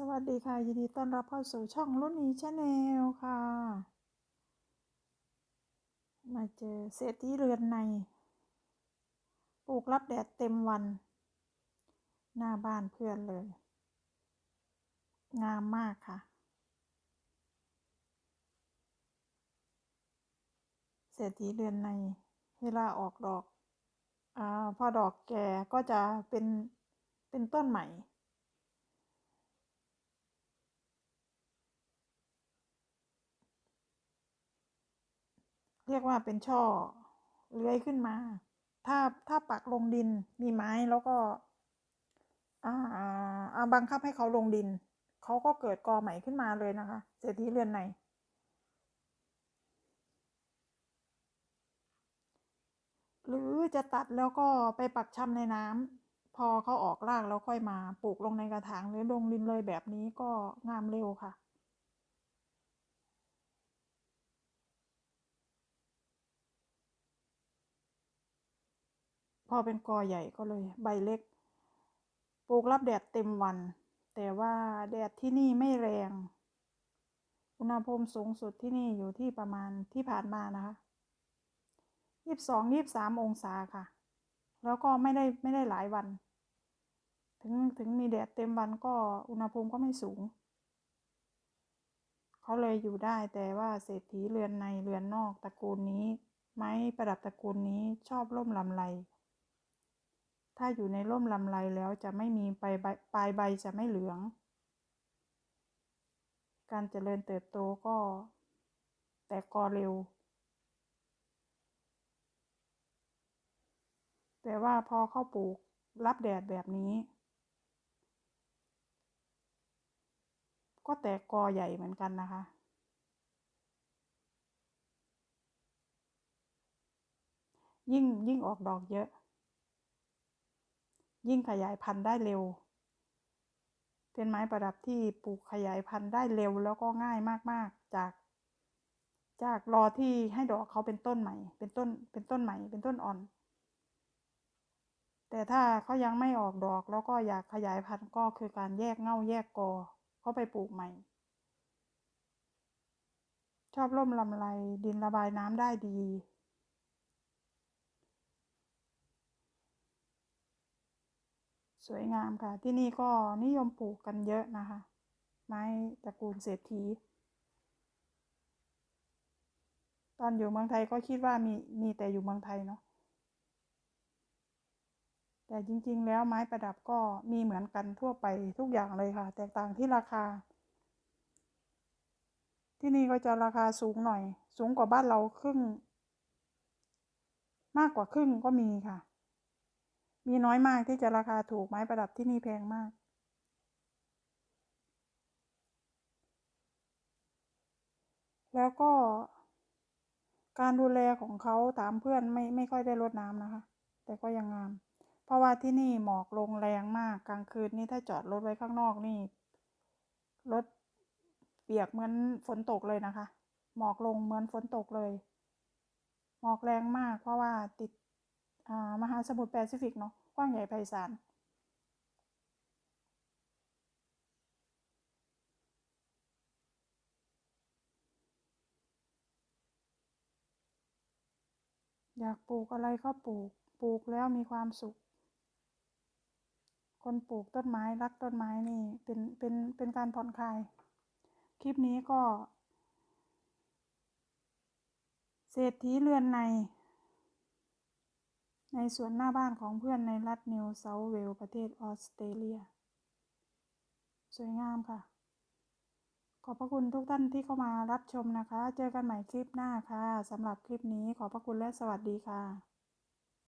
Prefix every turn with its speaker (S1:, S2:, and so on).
S1: สวัสดีค่ะ ยินดีต้อนรับเข้าสู่ช่องรุ่นนี้ชาแนลค่ะ มาเจอเศรษฐีเรือนใน ปลูกรับแดดเต็มวัน หน้าบ้านเพื่อนเลย งามมากค่ะ เศรษฐีเรือนใน เวลาออกดอกอพอดอกแก่ก็จะเป็นเป็นต้นใหม่ เรียกว่าเป็นช่อเลื้อยขึ้นมา ถ้าถ้าปักลงดินมีไม้แล้วก็อ่าอ่าบังคับให้เขาลงดิน เขาก็เกิดกอใหม่ขึ้นมาเลยนะคะเศรษฐีเรือนในหรือจะตัดแล้วก็ไปปักชำในน้ำพอเขาออกรากแล้วค่อยมาปลูกลงในกระถางหรือลงดินเลยแบบนี้ก็งามเร็วค่ะ พอเป็นกอใหญ่ก็เลยใบเล็ก ปลูกรับแดดเต็มวัน แต่ว่าแดดที่นี่ไม่แรง อุณหภูมิสูงสุดที่นี่อยู่ที่ประมาณที่ผ่านมานะคะยี่สิบสองยี่บสามองศาค่ะ แล้วก็ไม่ได้ไม่ได้หลายวัน ถึงถึงมีแดดเต็มวันก็อุณหภูมิก็ไม่สูง เขาเลยอยู่ได้แต่ว่าเศรษฐีเรือนในเรือนนอกตระกูลนี้ ไม้ประดับตระกูลนี้ชอบร่มลำไร ถ้าอยู่ในร่มลำไรแล้วจะไม่มีปลายใบปลายใบจะไม่เหลือง การเจริญเติบโตก็ แตกกอเร็ว แต่ว่าพอเข้าปลูกรับแดดแบบนี้ ก็แตกกอใหญ่เหมือนกันนะคะยิ่งยิ่งออกดอกเยอะ ยิ่งขยายพันธุ์ได้เร็ว เป็นไม้ประดับที่ปลูกขยายพันธุ์ได้เร็วแล้วก็ง่ายมากๆ จาก จากรอที่ให้ดอกเขาเป็นต้นใหม่ เป็นต้น เป็นต้นใหม่ เป็นต้นอ่อน แต่ถ้าเขายังไม่ออกดอกแล้วก็อยากขยายพันธุ์ก็คือการแยกเง่าแยกกอเขาไปปลูกใหม่ ชอบร่มลำไรดินระบายน้ำได้ดี สวยงามค่ะ ที่นี่ก็นิยมปลูกกันเยอะนะคะ ไม้ตระกูลเศรษฐี ตอนอยู่เมืองไทยก็คิดว่ามีมีแต่อยู่เมืองไทยเนาะแต่จริงๆ แล้วไม้ประดับก็มีเหมือนกันทั่วไปทุกอย่างเลยค่ะ แตกต่างที่ราคา ที่นี่ก็จะราคาสูงหน่อย สูงกว่าบ้านเราครึ่ง มากกว่าครึ่งก็มีค่ะ มีน้อยมากที่จะราคาถูกไม้ประดับที่นี่แพงมาก แล้วก็ การดูแลของเขาตามเพื่อนไม่ไม่ค่อยได้รดน้ำนะคะ แต่ก็ยังงาม เพราะว่าที่นี่หมอกลงแรงมากกลางคืนนี่ถ้าจอดรถไว้ข้างนอกนี่รถเปียกเหมือนฝนตกเลยนะคะ หมอกลงเหมือนฝนตกเลย หมอกแรงมากเพราะว่าติด มหาสมุทรแปซิฟิกเนาะกว้างใหญ่ไพศาลอยากปลูกอะไรก็ปลูก ปลูกแล้วมีความสุข คนปลูกต้นไม้รักต้นไม้นี่เป็นเป็นเป็นการผ่อนคลาย คลิปนี้ก็ เศรษฐีเรือนใน ในสวนหน้าบ้านของเพื่อนในรัฐนิวเซาท์เวลประเทศออสเตรเลีย สวยงามค่ะ ขอบพระคุณทุกท่านที่เข้ามารับชมนะคะ เจอกันใหม่คลิปหน้าค่ะสำหรับคลิปนี้ขอบพระคุณและสวัสดีค่ะ